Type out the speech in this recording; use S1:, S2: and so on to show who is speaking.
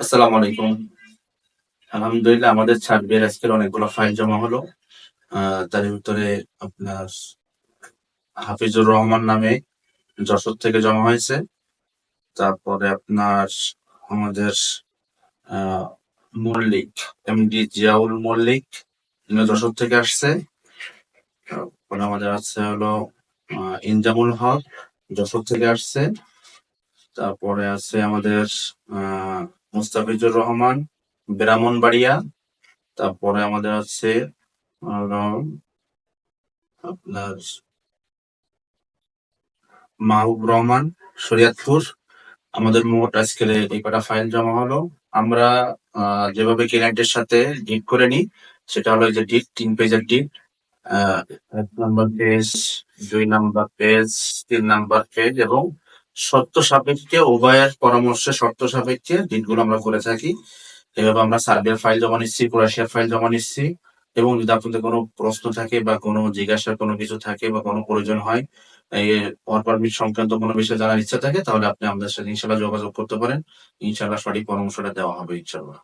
S1: আসসালামু আলাইকুম। আলহামদুলিল্লাহ, আমাদের ছাব্বির আজকের অনেকগুলো ফাইল জমা হলো। তার ভিতরে আপনার হাফিজুর রহমান নামে যশোর থেকে জমা হয়েছে। তারপরে আপনার আমাদের মল্লিক, এমডি জিয়াউল মল্লিক যশোর থেকে আসছে। তারপরে আমাদের আছে হলো ইনজামুল হক, যশোর থেকে আসছে। তারপরে আছে আমাদের, আহ মুস্তাফিজুর রহমান, ব্রাহ্মণবাড়িয়া, তারপরে আমাদের হলো আপনার মাহবুব রহমান, শরিয়াতপুর। আমাদের মোট আজকে এই কটা ফাইল জমা হলো। আমরা যেভাবে ক্লায়েন্টের সাথে ডিট করে নিই, সেটা হলো যে ডিট তিন পেজের ডিট এক নাম্বার পেজ দুই নাম্বার পেজ তিন নাম্বার পেজ এবং শর্ত সাপেক্ষে উভয়ের পরামর্শে শর্ত সাপেক্ষে দিনগুলো আমরা করে থাকি। এভাবে আমরা সার্বিয়ার ফাইল জমা নিচ্ছি ক্রোয়েশিয়ার ফাইল জমা নিচ্ছি এবং যদি আপনাদের কোনো প্রশ্ন থাকে বা কোনো জিজ্ঞাসার কোনো কিছু থাকে বা কোনো প্রয়োজন হয় পারমিট সংক্রান্ত কোনো বিষয়ে জানার ইচ্ছা থাকে, তাহলে আপনি আমাদের সাথে ইনশাল্লাহ যোগাযোগ করতে পারেন। ইনশাল্লাহ সঠিক পরামর্শটা দেওয়া হবে ইনশাল্লাহ